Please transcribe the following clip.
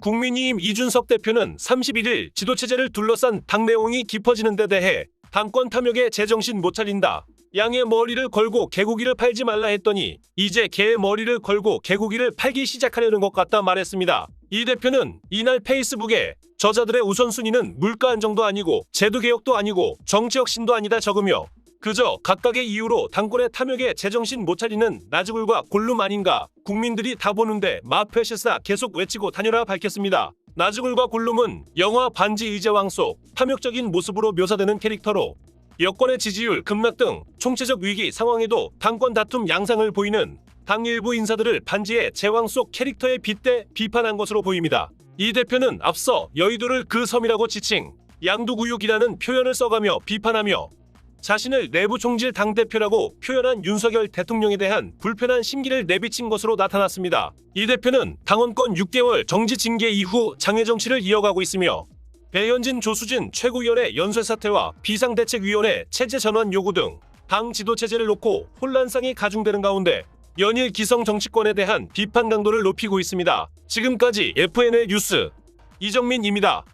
국민의힘 이준석 대표는 31일 지도체제를 둘러싼 당 내용이 깊어지는 데 대해 당권 탐욕에 제정신 못 차린다. 양의 머리를 걸고 개고기를 팔지 말라 했더니 이제 개의 머리를 걸고 개고기를 팔기 시작하려는 것 같다 말했습니다. 이 대표는 이날 페이스북에 저자들의 우선순위는 물가 안정도 아니고 제도 개혁도 아니고 정치 혁신도 아니다 적으며 그저 각각의 이유로 당권의 탐욕에 제정신 못 차리는 나즈굴과 골룸 아닌가 국민들이 다 보는데 마페시사 계속 외치고 다녀라 밝혔습니다. 나즈굴과 골룸은 영화 반지 의제왕 속 탐욕적인 모습으로 묘사되는 캐릭터로 여권의 지지율 급락 등 총체적 위기 상황에도 당권 다툼 양상을 보이는 당 일부 인사들을 반지의 제왕 속 캐릭터에 빗대 비판한 것으로 보입니다. 이 대표는 앞서 여의도를 그 섬이라고 지칭 양두구육이라는 표현을 써가며 비판하며 자신을 내부 총질 당대표라고 표현한 윤석열 대통령에 대한 불편한 심기를 내비친 것으로 나타났습니다. 이 대표는 당원권 6개월 정지 징계 이후 장애 정치를 이어가고 있으며 배현진 조수진 최고위원회 연쇄 사태와 비상대책위원회 체제 전환 요구 등 당 지도 체제를 놓고 혼란상이 가중되는 가운데 연일 기성 정치권에 대한 비판 강도를 높이고 있습니다. 지금까지 FNL 뉴스 이정민입니다.